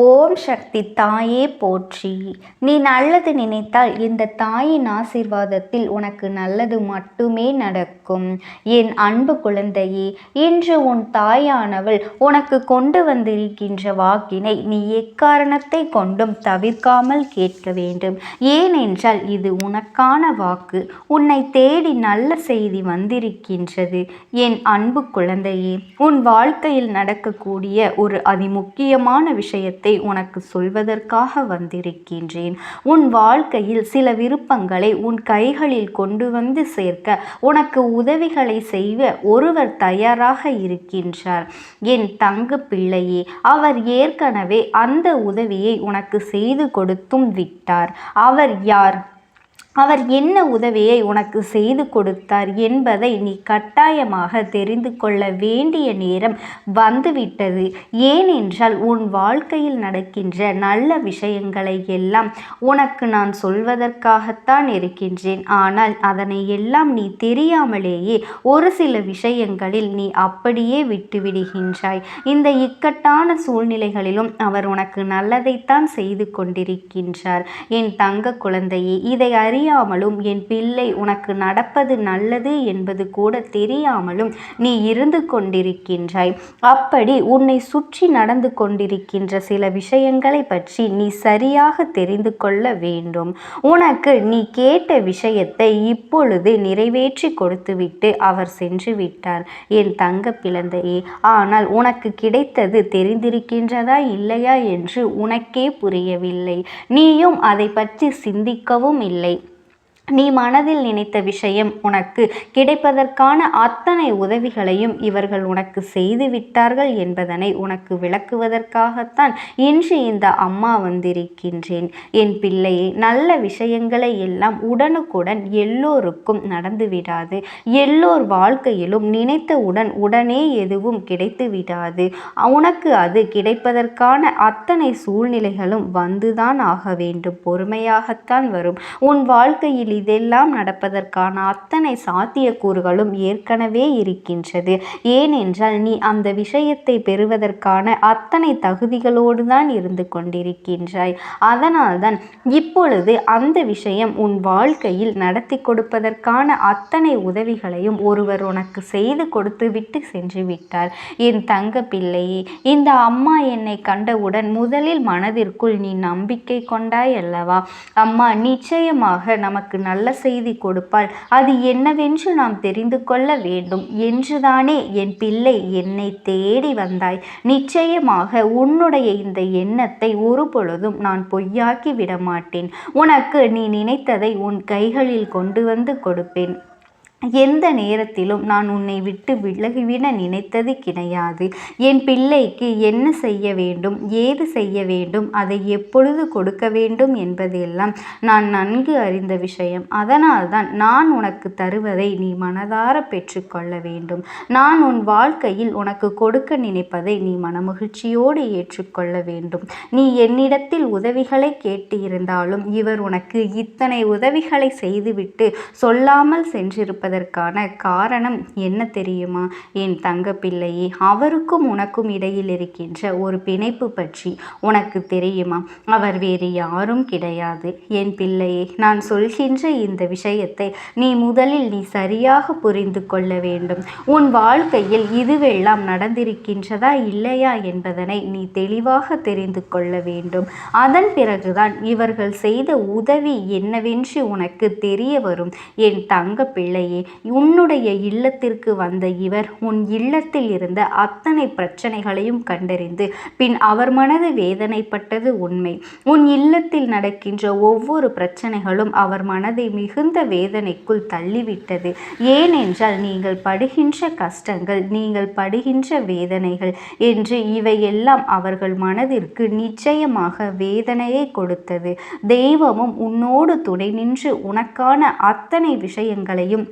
ஓம் சக்தி தாயே போற்றி. நீ நல்லது நினைத்தால் இந்த தாயின் ஆசிர்வாதத்தில் உனக்கு நல்லது மட்டுமே நடக்கும். என் அன்பு குழந்தையே இன்று உன் தாயானவள் உனக்கு கொண்டு வந்திருக்கின்ற வாக்கினை நீ எக்காரணத்தை கொண்டும் தவிர்க்காமல் கேட்க வேண்டும். ஏனென்றால் இது உனக்கான வாக்கு. உன்னை தேடி நல்ல செய்தி வந்திருக்கின்றது. என் அன்பு குழந்தையே உன் வாழ்க்கையில் நடக்கக்கூடிய ஒரு அதிமுக்கியமான விஷயத்தை விஷயத்தை உனக்கு சொல்வதற்காக வந்திருக்கின்றேன். உன் வாழ்க்கையில் சில விருப்பங்களை உன் கைகளில் கொண்டு வந்து சேர்க்க உனக்கு உதவிகளை செய்ய ஒருவர் தயாராக இருக்கின்றார். என் தங்க பிள்ளையே அவர் ஏற்கனவே அந்த உதவியை உனக்கு செய்து கொடுத்தும் விட்டார். அவர் யார்? அவர் என்ன உதவியை உனக்கு செய்து கொடுத்தார் என்பதை நீ கட்டாயமாக தெரிந்து கொள்ள வேண்டிய நேரம் வந்துவிட்டது. ஏனென்றால் உன் வாழ்க்கையில் நடக்கின்ற நல்ல விஷயங்களை எல்லாம் உனக்கு நான் சொல்வதற்காகத்தான் இருக்கின்றேன். ஆனால் அதனை எல்லாம் நீ தெரியாமலேயே ஒரு சில விஷயங்களில் நீ அப்படியே விட்டுவிடுகின்றாய். இந்த இக்கட்டான சூழ்நிலைகளிலும் அவர் உனக்கு நல்லதைத்தான் செய்து கொண்டிருக்கின்றார். என் தங்க குழந்தையே இதை அறி தெரியாமலும் என் பிள்ளை உனக்கு நடப்பது நல்லது என்பது கூட தெரியாமலும் நீ இருந்து கொண்டிருக்கின்றாய். அப்படி உன்னை சுற்றி நடந்து கொண்டிருக்கின்ற சில விஷயங்களை பற்றி நீ சரியாக தெரிந்து கொள்ள வேண்டும். உனக்கு நீ கேட்ட விஷயத்தை இப்பொழுது நிறைவேற்றி கொடுத்துவிட்டு அவர் சென்று விட்டார். என் தங்க பிளந்தையே ஆனால் உனக்கு கிடைத்தது தெரிந்திருக்கின்றதா இல்லையா? என்று உனக்கே புரியவில்லை. நீயும் அதை பற்றி சிந்திக்கவும் இல்லை. நீ மனதில் நினைத்த விஷயம் உனக்கு கிடைப்பதற்கான அத்தனை உதவிகளையும் இவர்கள் உனக்கு செய்து விட்டார்கள் என்பதனை உனக்கு விளக்குவதற்காகத்தான் இன்று இந்த அம்மா வந்திருக்கின்றேன். என் பிள்ளையை நல்ல விஷயங்களை எல்லாம் உடனுக்குடன் எல்லோருக்கும் நடந்து விடாது. எல்லோர் வாழ்க்கையிலும் நினைத்தவுடன் உடனே எதுவும் கிடைத்து விடாது. உனக்கு அது கிடைப்பதற்கான அத்தனை சூழ்நிலைகளும் வந்துதான் ஆக வேண்டும். பொறுமையாகத்தான் வரும். உன் வாழ்க்கையில் இதெல்லாம் நடப்பதற்கான அத்தனை சாத்தியக்கூறுகளும் ஏற்கனவே இருக்கின்றது. ஏனென்றால் நீ அந்த விஷயத்தை பெறுவதற்கான அத்தனை தகுதிகளோடு தான் இருந்து கொண்டிருக்கின்றாய். அதனால்தான் இப்பொழுது அந்த விஷயம் உன் வாழ்க்கையில் நடத்தி கொடுப்பதற்கான அத்தனை உதவிகளையும் ஒருவர் உனக்கு செய்து கொடுத்து விட்டு சென்று விட்டார். என் தங்க பிள்ளையே இந்த அம்மா என்னை கண்டவுடன் முதலில் மனதிற்குள் நீ நம்பிக்கை கொண்டாய் அல்லவா? அம்மா நிச்சயமாக நமக்கு நல்ல செய்தி கொடுப்பாள். அது என்னவென்று நாம் தெரிந்து கொள்ள வேண்டும். என்றுதானே என் பிள்ளை என்னை தேடி வந்தாய். நிச்சயமாக உன்னுடைய இந்த எண்ணத்தை ஒரு பொழுதும் நான் பொய்யாக்கி விட மாட்டேன் உனக்கு நீ நினைத்ததை உன் கைகளில் கொண்டு வந்து கொடுப்பேன். எந்த நேரத்திலும் நான் உன்னை விட்டு விலகிவிட நினைத்தது கிடையாது. என் பிள்ளைக்கு என்ன செய்ய வேண்டும் ஏது செய்ய வேண்டும் அதை எப்பொழுது கொடுக்க வேண்டும் என்பதெல்லாம் நான் நன்கு அறிந்த விஷயம். அதனால்தான் நான் உனக்கு தருவதை நீ மனதார பெற்றுக்கொள்ள வேண்டும். நான் உன் வாழ்க்கையில் உனக்கு கொடுக்க நினைப்பதை நீ மனமகிழ்ச்சியோடு ஏற்றுக்கொள்ள வேண்டும். நீ என்னிடத்தில் உதவிகளை கேட்டு இருந்தாலும் இவர் உனக்கு இத்தனை உதவிகளை செய்துவிட்டு சொல்லாமல் சென்றிருப்பது இருப்பதற்கான காரணம் என்ன தெரியுமா? என் தங்க பிள்ளையே அவருக்கும் உனக்கும் இடையில் இருக்கின்ற ஒரு பிணைப்பு பற்றி உனக்கு தெரியுமா? அவர் வேறு யாரும் கிடையாது. என் பிள்ளையே நான் சொல்கின்ற இந்த விஷயத்தை நீ முதலில் நீ சரியாக புரிந்து கொள்ள வேண்டும். உன் வாழ்க்கையில் இதுவெல்லாம் நடந்திருக்கின்றதா இல்லையா என்பதனை நீ தெளிவாக தெரிந்து கொள்ள வேண்டும். அதன் பிறகுதான் இவர்கள் செய்த உதவி என்னவென்று உனக்கு தெரிய வரும். என் தங்க பிள்ளையே உன்னுடைய இல்லத்திற்கு வந்த இவர் உன் இல்லத்தில் இருந்த அத்தனை பிரச்சனைகளையும் கண்டறிந்து பின் அவர் மனது வேதனைப்பட்டது உண்மை. உன் இல்லத்தில் நடக்கின்ற ஒவ்வொரு பிரச்சனைகளும் அவர் மனதை மிகுந்த வேதனைக்குள் தள்ளிவிட்டது. ஏனென்றால் நீங்கள் படுகின்ற கஷ்டங்கள் நீங்கள் படுகின்ற வேதனைகள் என்று இவையெல்லாம் அவர்கள் மனதிற்கு நிச்சயமாக வேதனையை கொடுத்தது. தெய்வமும் உன்னோடு துணை நின்று உனக்கான அத்தனை விஷயங்களையும்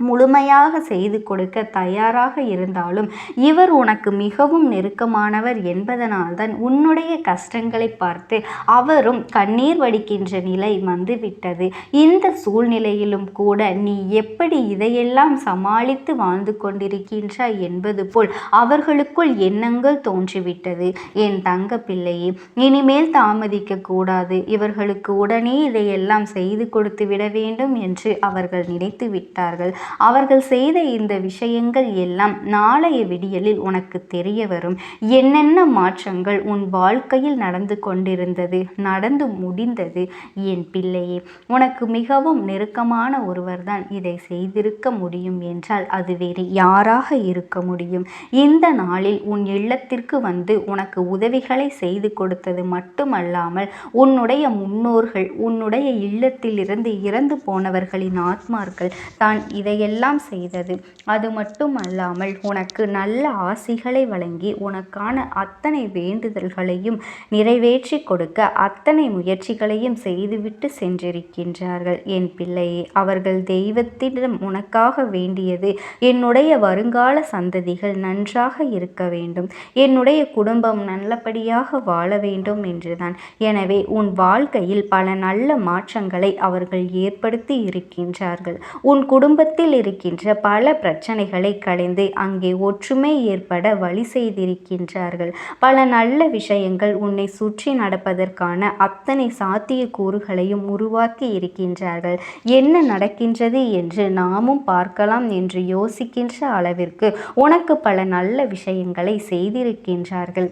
முழுமையாக செய்து கொடுக்க தயாராக இருந்தாலும் இவர் உனக்கு மிகவும் நெருக்கமானவர் என்பதனால்தான் உன்னுடைய கஷ்டங்களை பார்த்து அவரும் கண்ணீர் வடிக்கின்ற நிலை வந்துவிட்டது. இந்த சூழ்நிலையிலும் கூட நீ எப்படி இதையெல்லாம் சமாளித்து வாழ்ந்து கொண்டிருக்கின்றாய் என்பது போல் அவர்களுக்குள் எண்ணங்கள் தோன்றிவிட்டது. என் தங்க பிள்ளையே இனிமேல் தாமதிக்க கூடாது. இவர்களுக்கு உடனே இதையெல்லாம் செய்து கொடுத்து விட வேண்டும் என்று அவர்கள் நினைத்து விட்டார்கள் அவர்கள் செய்த இந்த விஷயங்கள் எல்லாம் நாளைய விடியலில் உனக்கு தெரிய வரும். என்னென்ன மாற்றங்கள் உன் வாழ்க்கையில் நடந்து கொண்டிருந்தது நடந்து முடிந்தது? என் பிள்ளையே உனக்கு மிகவும் நெருக்கமான ஒருவர்தான் இதை செய்திருக்க முடியும் என்றால் அது வேறு யாராக இருக்க முடியும்? இந்த நாளில் உன் இல்லத்திற்கு வந்து உனக்கு உதவிகளை செய்து கொடுத்தது மட்டுமல்லாமல் உன்னுடைய முன்னோர்கள் உன்னுடைய இல்லத்திலிருந்து இறந்து போனவர்களின் ஆத்மார்கள் தான் இதை இதையெல்லாம் செய்தது. அது மட்டும் அல்லாமல் உனக்கு நல்ல ஆசிகளை வழங்கி உனக்கான அத்தனை வேண்டுதல்களையும் நிறைவேற்றி கொடுக்க அத்தனை முயற்சிகளையும் செய்துவிட்டு சென்றிருக்கின்றார்கள். என் பிள்ளையே அவர்கள் தெய்வத்திடம் உனக்காக வேண்டியது என்னுடைய வருங்கால சந்ததிகள் நன்றாக இருக்க வேண்டும். என்னுடைய குடும்பம் நல்லபடியாக வாழ வேண்டும் என்றுதான். எனவே உன் வாழ்க்கையில் பல நல்ல மாற்றங்களை அவர்கள் ஏற்படுத்தி இருக்கின்றார்கள். உன் குடும்பத்தில் உலகில் இருக்கின்ற பல பிரச்சனைகளை களைந்து அங்கே ஒற்றுமை ஏற்பட வழி செய்திருக்கின்றார்கள். பல நல்ல விஷயங்கள் உன்னை சுற்றி நடப்பதற்கான அத்தனை சாத்திய கூறுகளையும் உருவாக்கி இருக்கின்றார்கள். என்ன நடக்கின்றது என்று நாமும் பார்க்கலாம் என்று யோசிக்கின்ற அளவிற்கு உனக்கு பல நல்ல விஷயங்களை செய்திருக்கின்றார்கள்.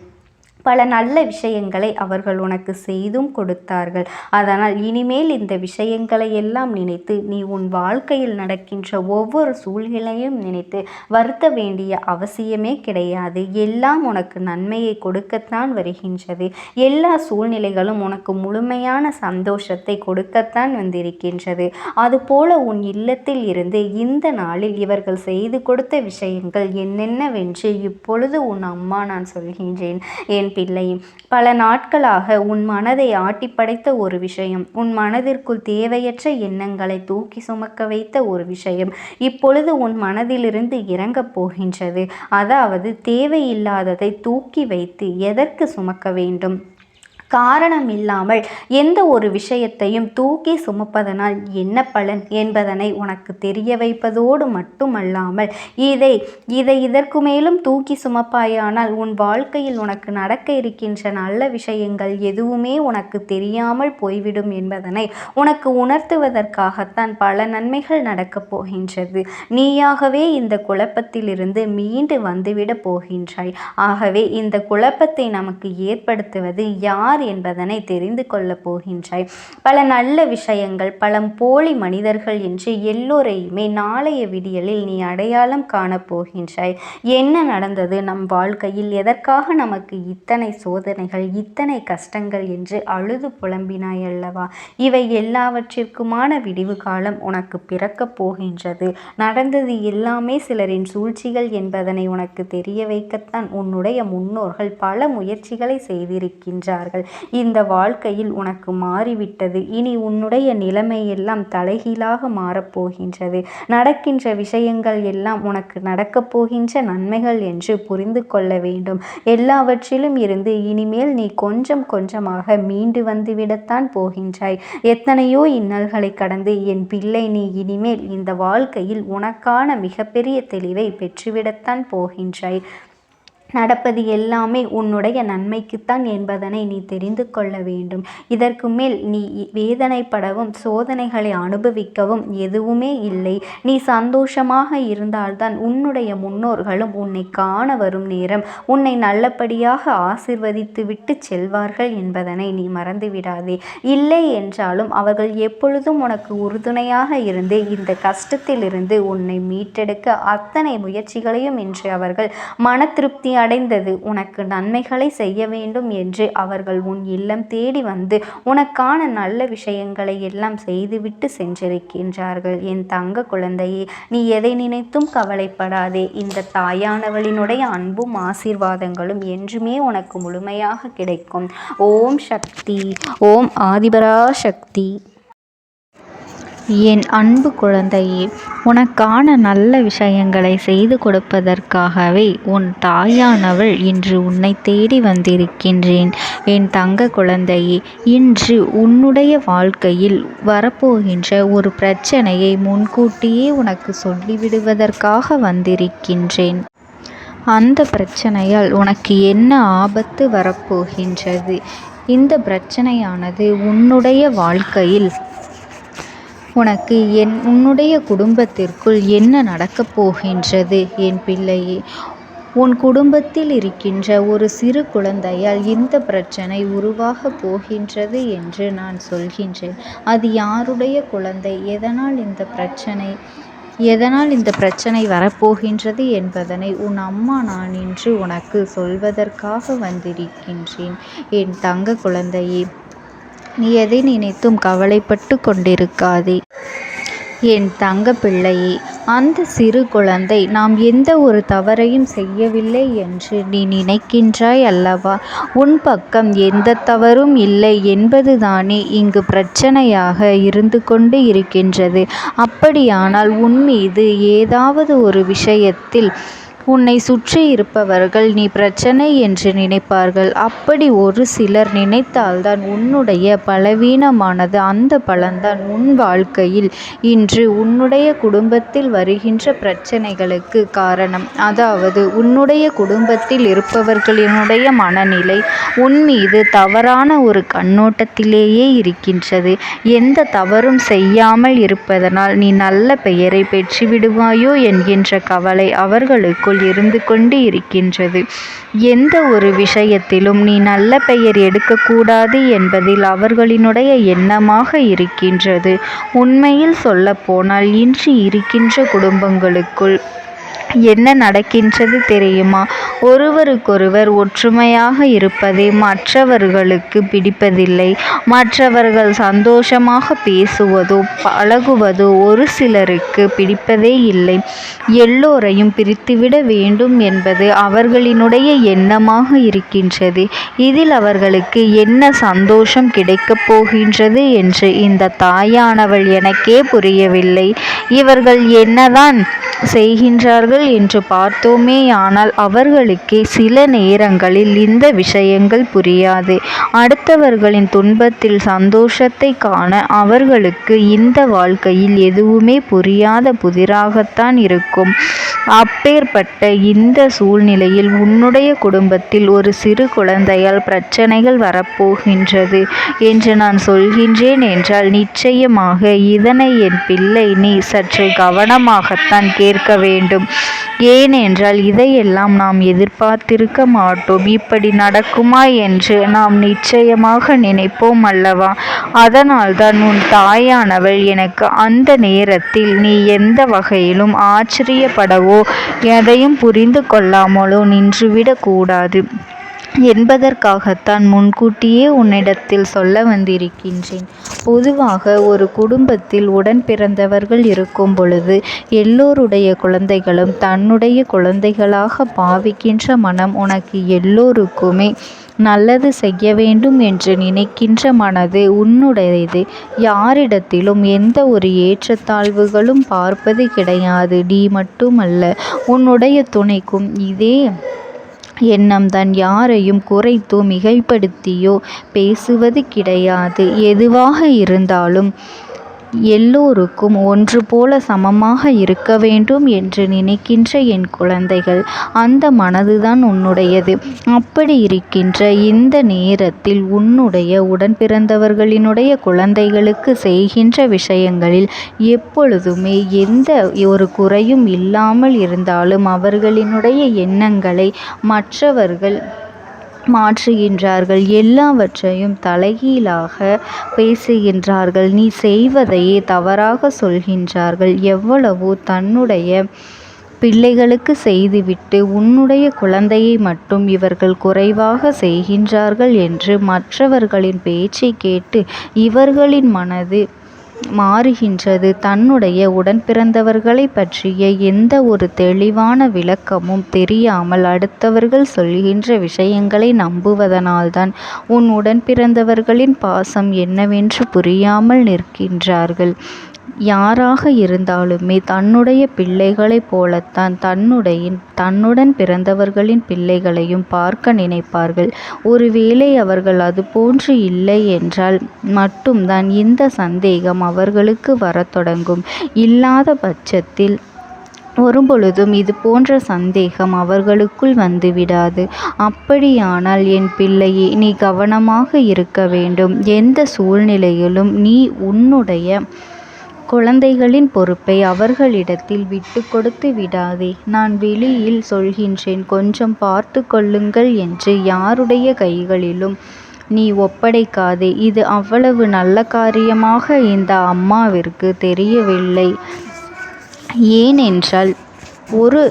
பல நல்ல விஷயங்களை அவர்கள் உனக்கு செய்தும் கொடுத்தார்கள். அதனால் இனிமேல் இந்த விஷயங்களை எல்லாம் நினைத்து நீ உன் வாழ்க்கையில் நடக்கின்ற ஒவ்வொரு சூழ்நிலையும் நினைத்து வருத்த வேண்டிய அவசியமே கிடையாது. எல்லாம் உனக்கு நன்மையை கொடுக்கத்தான் வருகின்றது. எல்லா சூழ்நிலைகளும் உனக்கு முழுமையான சந்தோஷத்தை கொடுக்கத்தான் வந்திருக்கின்றது. அதுபோல உன் இல்லத்தில் இருந்து இந்த நாளில் இவர்கள் செய்து கொடுத்த விஷயங்கள் என்னென்னவென்று இப்பொழுது உன் அம்மா நான் சொல்கின்றேன். என் பிள்ளை பல நாட்களாக உன் மனதை ஆட்டி படைத்த ஒரு விஷயம் உன் மனதிற்குள் தேவையற்ற எண்ணங்களை தூக்கி சுமக்க வைத்த ஒரு விஷயம் இப்பொழுது உன் மனதிலிருந்து இறங்கப் போகின்றது. அதாவது தேவையில்லாததை தூக்கி வைத்து எதற்கு சுமக்க வேண்டும்? காரணம் இல்லாமல் எந்த ஒரு விஷயத்தையும் தூக்கி சுமப்பதனால் என்ன பலன் என்பதனை உனக்கு தெரிய வைப்பதோடு மட்டுமல்லாமல் இதை இதை இதற்கு மேலும் தூக்கி சுமப்பாயானால் உன் வாழ்க்கையில் உனக்கு நடக்க இருக்கின்ற நல்ல விஷயங்கள் எதுவுமே உனக்கு தெரியாமல் போய்விடும் என்பதனை உனக்கு உணர்த்துவதற்காகத்தான் பல நன்மைகள் நடக்கப் போகின்றது. நீயாகவே இந்த குழப்பத்திலிருந்து மீண்டு வந்துவிட போகின்றாய். ஆகவே இந்த குழப்பத்தை நமக்கு ஏற்படுத்துவது யார் யார் என்பதனை தெரிந்து கொள்ளப் போகின்றாய். பல நல்ல விஷயங்கள் பல போலி மனிதர்கள் என்று எல்லோரையுமே நாளைய விடியலில் நீ அடையாளம் காணப்போகின்றாய் என்ன நடந்தது நம் வாழ்க்கையில்? எதற்காக நமக்கு இத்தனை சோதனைகள் இத்தனை கஷ்டங்கள் என்று அழுது புலம்பினாய் அல்லவா? இவை எல்லாவற்றிற்குமான விடிவு காலம் உனக்கு பிறக்கப் போகின்றது. நடந்தது எல்லாமே சிலரின் சூழ்ச்சிகள் என்பதனை உனக்கு தெரிய வைக்கத்தான் உன்னுடைய முன்னோர்கள் பல முயற்சிகளை செய்திருக்கின்றார்கள். இந்த வாழ்க்கையில் உனக்கு மாறிவிட்டது. இனி உன்னுடைய நிலைமை எல்லாம் தலைகீழாக மாறப்போகின்றது. நடக்கின்ற விஷயங்கள் எல்லாம் உனக்கு நடக்கப் போகின்ற நன்மைகள் என்று புரிந்து கொள்ள வேண்டும். எல்லாவற்றிலும் இருந்து இனிமேல் நீ கொஞ்சம் கொஞ்சமாக மீண்டு வந்துவிடத்தான் போகின்றாய். எத்தனையோ இன்னல்களை கடந்து என் பிள்ளை நீ இனிமேல் இந்த வாழ்க்கையில் உனக்கான மிகப்பெரிய தெளிவை பெற்றுவிடத்தான் போகின்றாய். நடப்பது எல்லாமே உன்னுடைய நன்மைக்குத்தான் என்பதனை நீ தெரிந்து கொள்ள வேண்டும். இதற்கு மேல் நீ வேதனைப்படவும் சோதனைகளை அனுபவிக்கவும் எதுவுமே இல்லை. நீ சந்தோஷமாக இருந்தால்தான் உன்னுடைய முன்னோர்களும் உன்னை காண வரும் நேரம். உன்னை நல்லபடியாக ஆசிர்வதித்து விட்டு செல்வார்கள் என்பதனை நீ மறந்துவிடாதே. இல்லை என்றாலும் அவர்கள் எப்பொழுதும் உனக்கு உறுதுணையாக இருந்து இந்த கஷ்டத்திலிருந்து உன்னை மீட்டெடுக்க அத்தனை முயற்சிகளையும் இன்று அவர்கள் மன திருப்தி அடைந்தது. உனக்கு நன்மைகளை செய்ய வேண்டும் என்று அவர்கள் உன் இல்லம் தேடி வந்து உனக்கான நல்ல விஷயங்களை எல்லாம் செய்துவிட்டு சென்றிருக்கின்றார்கள். என் தங்க குழந்தையே நீ எதை நினைத்தும் கவலைப்படாதே. இந்த தாயானவளினுடைய அன்பும் ஆசீர்வாதங்களும் என்றுமே உனக்கு முழுமையாக கிடைக்கும். ஓம் சக்தி ஓம் ஆதிபரா சக்தி என் அன்பு குழந்தையே உனக்கான நல்ல விஷயங்களை செய்து கொடுப்பதற்காகவே உன் தாயானவள் இன்று உன்னை தேடி வந்திருக்கின்றேன். என் தங்க குழந்தையே இன்று உன்னுடைய வாழ்க்கையில் வரப்போகின்ற ஒரு பிரச்சனையை முன்கூட்டியே உனக்கு சொல்லிவிடுவதற்காக வந்திருக்கின்றேன். அந்த பிரச்சனையால் உனக்கு என்ன ஆபத்து வரப்போகின்றது? இந்த பிரச்சனையானது உன்னுடைய வாழ்க்கையில் உனக்கு என் உன்னுடைய குடும்பத்திற்குள் என்ன நடக்கப் போகின்றது என் பிள்ளையே? உன் குடும்பத்தில் இருக்கின்ற ஒரு சிறு குழந்தையால் இந்த பிரச்சனை உருவாகப் போகின்றது என்று நான் சொல்கின்றேன். அது யாருடைய குழந்தை? எதனால் இந்த பிரச்சனை எதனால் இந்த பிரச்சனை வரப்போகின்றது என்பதனை உன் அம்மா நான் இன்று உனக்கு சொல்வதற்காக வந்திருக்கின்றேன். என் தங்க குழந்தையே நீ எதை நினைத்தும் கவலைப்பட்டு கொண்டிருக்காதே. என் தங்க பிள்ளையே அந்த சிறு குழந்தை நாம் எந்த ஒரு தவறையும் செய்யவில்லை என்று நீ நினைக்கின்றாய் அல்லவா? உன் பக்கம் எந்த தவறும் இல்லை என்பதுதானே இங்கு பிரச்சனையாக இருந்து கொண்டு இருக்கின்றது. அப்படியானால் உன் மீது ஏதாவது ஒரு விஷயத்தில் உன்னை சுற்றி இருப்பவர்கள் நீ பிரச்சனை என்று நினைப்பார்கள். அப்படி ஒரு சிலர் நினைத்தால்தான் உன்னுடைய பலவீனமானது அந்த பலன்தான் உன் வாழ்க்கையில் இன்று உன்னுடைய குடும்பத்தில் வருகின்ற பிரச்சனைகளுக்கு காரணம். அதாவது உன்னுடைய குடும்பத்தில் இருப்பவர்களினுடைய மனநிலை உன் மீது தவறான ஒரு கண்ணோட்டத்திலேயே இருக்கின்றது. எந்த தவறும் செய்யாமல் இருப்பதனால் நீ நல்ல பெயரை பெற்றுவிடுவாயோ என்கின்ற கவலை அவர்களுக்குள் இருந்து கொண்டு இருக்கின்றது. எந்த ஒரு விஷயத்திலும் நீ நல்ல பெயர் எடுக்கக்கூடாது என்பதில் அவர்களினுடைய எண்ணமாக இருக்கின்றது. உண்மையில் சொல்லப்போனால் இன்று இருக்கின்ற குடும்பங்களுக்குள் என்ன நடக்கின்றது தெரியுமா? ஒருவருக்கொருவர் ஒற்றுமையாக இருப்பதே மற்றவர்களுக்கு பிடிப்பதில்லை. மற்றவர்கள் சந்தோஷமாக பேசுவதோ பழகுவதோ ஒரு சிலருக்கு பிடிப்பதே இல்லை. எல்லோரையும் பிரித்துவிட வேண்டும் என்பது அவர்களினுடைய எண்ணமாக இருக்கின்றது. இதில் அவர்களுக்கு என்ன சந்தோஷம் கிடைக்கப் போகின்றது என்று இந்த தாயானவள் எனக்கே புரியவில்லை. இவர்கள் என்னதான் செய்கின்றார்கள் என்று பார்த்தோமேயானால் அவர்களுக்கே சில நேரங்களில் இந்த விஷயங்கள் புரியாது. அடுத்தவர்களின் துன்பத்தில் சந்தோஷத்தை காண அவர்களுக்கு இந்த வாழ்க்கையில் எதுவுமே புரியாத புதிராகத்தான் இருக்கும். அப்பேற்பட்ட இந்த சூழ்நிலையில் உன்னுடைய குடும்பத்தில் ஒரு சிறு குழந்தையால் பிரச்சனைகள் வரப்போகின்றது என்று நான் சொல்கின்றேன் என்றால் நிச்சயமாக இதனை என் பிள்ளை நீ சற்று கவனமாகத்தான் கேட்க வேண்டும். ஏனென்றால் இதையெல்லாம் நாம் எதிர்பார்த்திருக்க மாட்டோம். இப்படி நடக்குமா என்று நாம் நிச்சயமாக நினைப்போம் அல்லவா? அதனால்தான் உன் தாயானவள் எனக்கு அந்த நேரத்தில் நீ எந்த வகையிலும் ஆச்சரியப்படவோ எதையும் புரிந்து கொள்ளாமலோ நின்றுவிடக்கூடாது என்பதற்காகத்தான் முன்கூட்டியே உன்னிடத்தில் சொல்ல வந்திருக்கின்றேன். பொதுவாக ஒரு குடும்பத்தில் உடன் பிறந்தவர்கள் இருக்கும் பொழுது எல்லோருடைய குழந்தைகளும் தன்னுடைய குழந்தைகளாக பாவிக்கின்ற மனம் உனக்கு எல்லோருக்குமே நல்லது செய்ய வேண்டும் என்று நினைக்கின்ற மனது உன்னுடையது. யாரிடத்திலும் எந்த ஒரு ஏற்றத்தாழ்வுகளும் பார்ப்பது கிடையாது. நீ மட்டுமல்ல உன்னுடைய துணைக்கும் இதே எண்ணம் தான் யாரையும் குறைத்தோ மிகைப்படுத்தியோ பேசுவது கிடையாது. எதுவாக இருந்தாலும் எல்லோருக்கும் ஒன்று போல சமமாக இருக்க வேண்டும் என்று நினைக்கின்ற என் குழந்தைகள் அந்த மனதுதான் உன்னுடையது. அப்படி இருக்கின்ற இந்த நேரத்தில் உன்னுடைய உடன் பிறந்தவர்களினுடைய குழந்தைகளுக்கு செய்கின்ற விஷயங்களில் எப்பொழுதுமே எந்த ஒரு குறையும் இல்லாமல் இருந்தாலும் அவர்களினுடைய எண்ணங்களை மற்றவர்கள் மாற்றுகின்றார்கள். எல்லாவற்றையும் தலைகீழாக பேசுகின்றார்கள். நீ செய்வதையே தவறாக சொல்கின்றார்கள். எவ்வளவோ தன்னுடைய பிள்ளைகளுக்கு செய்துவிட்டு உன்னுடைய குழந்தையை மட்டும் இவர்கள் குறைவாக செய்கின்றார்கள் என்று மற்றவர்களின் பேச்சை கேட்டு இவர்களின் மனது மாறுகின்றது. தன்னுடைய உடன்பிறந்தவர்களைப் பற்றிய எந்த ஒரு தெளிவான விளக்கமும் தெரியாமல் அடுத்தவர்கள் சொல்கின்ற விஷயங்களை நம்புவதனால்தான் உன் உடன்பிறந்தவர்களின் பாசம் என்னவென்று புரியாமல் நிற்கின்றார்கள். யாராக இருந்தாலுமே தன்னுடைய பிள்ளைகளைப் போலத்தான் தன்னுடைய தன்னுடன் பிறந்தவர்களின் பிள்ளைகளையும் பார்க்க நினைப்பார்கள். ஒருவேளை அவர்கள் அதுபோன்று இல்லை என்றால் மட்டும்தான் இந்த சந்தேகம் அவர்களுக்கு வரத் தொடங்கும். இல்லாத பட்சத்தில் ஒருபொழுதும் இதுபோன்ற சந்தேகம் அவர்களுக்குள் வந்துவிடாது. அப்படியானால் என் பிள்ளையே நீ கவனமாக இருக்க வேண்டும். எந்த சூழ்நிலையிலும் நீ உன்னுடைய குழந்தைகளின் பொறுப்பை அவர்களிடத்தில் விட்டுக் கொடுத்து விடாதே. நான் வெளியில் சொல்கின்றேன் கொஞ்சம் பார்த்துக் கொள்ளுங்கள் என்று யாருடைய கைகளிலும் நீ ஒப்படைக்காதே. இது அவ்வளவு நல்ல காரியமாக இந்த அம்மாவிற்கு தெரியவில்லை. ஏனென்றால் ஒரு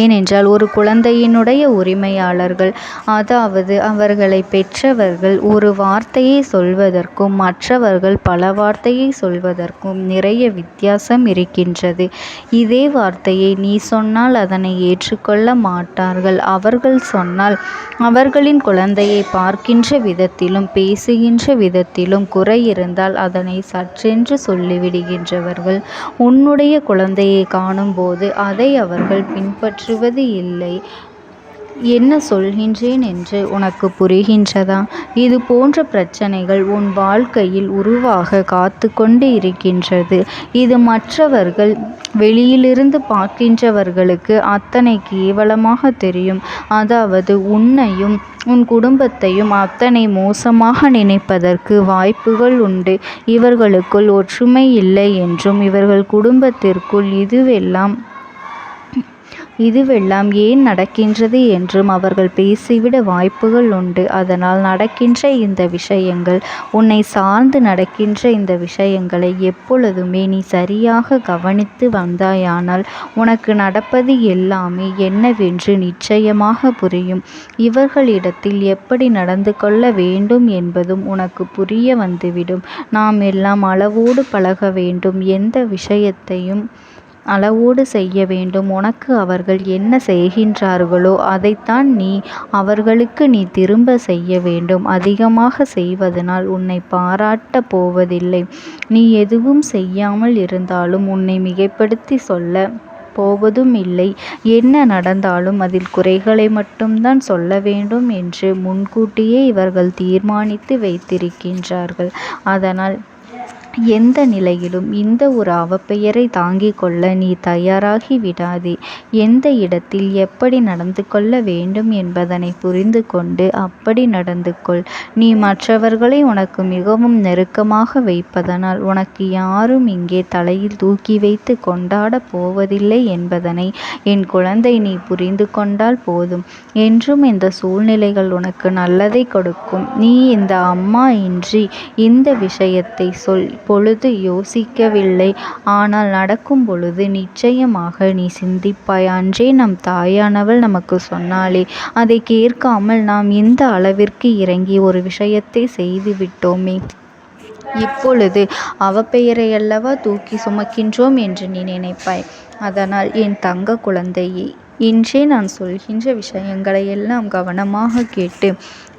ஏனென்றால் ஒரு குழந்தையினுடைய உரிமையாளர்கள் அதாவது அவர்களை பெற்றவர்கள் ஒரு வார்த்தையை சொல்வதற்கும் மற்றவர்கள் பல வார்த்தையை சொல்வதற்கும் நிறைய வித்தியாசம் இருக்கின்றது. இதே வார்த்தையை நீ சொன்னால் அதனை ஏற்றுக்கொள்ள மாட்டார்கள். அவர்கள் சொன்னால் அவர்களின் குழந்தையை பார்க்கின்ற விதத்திலும் பேசுகின்ற விதத்திலும் குறை இருந்தால் அதனை சற்றென்று சொல்லிவிடுகின்றவர்கள். உன்னுடைய குழந்தையை காணும்போது அதை அவர்கள் மாற்றுவது இல்லை. என்ன சொல்கின்றேன் என்று உனக்கு புரிகின்றதா? இது போன்ற பிரச்சனைகள் உன் வாழ்க்கையில் உருவாக காத்து கொண்டு இருக்கின்றது. இது மற்றவர்கள் வெளியிலிருந்து பார்க்கின்றவர்களுக்கு அத்தனை கேவலமாக தெரியும். அதாவது உன்னையும் உன் குடும்பத்தையும் அத்தனை மோசமாக நினைப்பதற்கு வாய்ப்புகள் உண்டு. இவர்களுக்குள் ஒற்றுமை இல்லை என்றும் இவர்கள் குடும்பத்திற்குள் இதுவெல்லாம் இதுவெல்லாம் ஏன் நடக்கின்றது என்றும் அவர்கள் பேசிவிட வாய்ப்புகள் உண்டு. அதனால் நடக்கின்ற இந்த விஷயங்கள் உன்னை சார்ந்து நடக்கின்ற இந்த விஷயங்களை எப்பொழுதுமே நீ சரியாக கவனித்து வந்தாயானால் உனக்கு நடப்பது எல்லாமே என்னவென்று நிச்சயமாக புரியும். இவர்களிடத்தில் எப்படி நடந்து கொள்ள வேண்டும் என்பதும் உனக்கு புரிய வந்துவிடும். நாம் எல்லாம் அளவோடு பழக வேண்டும். எந்த விஷயத்தையும் அளவோடு செய்ய வேண்டும். உனக்கு அவர்கள் என்ன செய்கின்றார்களோ அதைத்தான் நீ அவர்களுக்கு நீ திரும்ப செய்ய வேண்டும். அதிகமாக செய்வதனால் உன்னை பாராட்ட போவதில்லை. நீ எதுவும் செய்யாமல் இருந்தாலும் உன்னை மிகைப்படுத்தி சொல்ல போவதும் இல்லை என்ன நடந்தாலும் அதில் குறைகளை மட்டும்தான் சொல்ல வேண்டும் என்று முன்கூட்டியே இவர்கள் தீர்மானித்து வைத்திருக்கின்றார்கள். அதனால் எந்த நிலையிலும் இந்த ஒரு அவப்பெயரை தாங்கிக் கொள்ள நீ தயாராகி விடாதே. எந்த இடத்தில் எப்படி நடந்து கொள்ள வேண்டும் என்பதனைப் புரிந்து கொண்டு அப்படி நடந்து கொள். நீ மற்றவர்களை உனக்கு மிகவும் நெருக்கமாக வைப்பதனால் உனக்கு யாரும் இங்கே தலையில் தூக்கி வைத்துக் கொண்டாடப் போவதில்லை என்பதனை என் குழந்தை நீ புரிந்து கொண்டால் போதும். என்றும் இந்த சூழ்நிலைகள் உனக்கு நல்லதைக் கொடுக்கும். நீ இந்த அம்மா இன்றி இந்த விஷயத்தை சொல் பொழுது யோசிக்கவில்லை. ஆனால் நடக்கும் பொழுது நிச்சயமாக நீ சிந்திப்பாய். அன்றே நம் தாயானவள் நமக்குச் சொன்னாளே அதைக் கேட்காமல் நாம் இந்த அளவிற்கு இறங்கி ஒரு விஷயத்தைச் செய்து விட்டோமே. இப்பொழுது அவப்பெயரையல்லவா தூக்கிச் சுமக்கின்றோம் என்று நீ நினைப்பாய். அதனால் என் தங்கக் குழந்தையே இன்றே நான் சொல்கின்ற விஷயங்களை எல்லாம் கவனமாகக் கேட்டு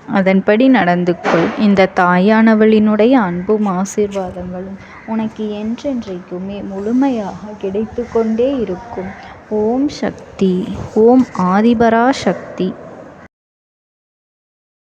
அதன்படி நடந்து கொள். இந்த தாயானவளினுடைய அன்பும் ஆசீர்வாதங்களும் உனக்கு என்றென்றைக்குமே முழுமையாக கிடைத்து கொண்டே இருக்கும். ஓம் சக்தி ஓம் ஆதிபரா சக்தி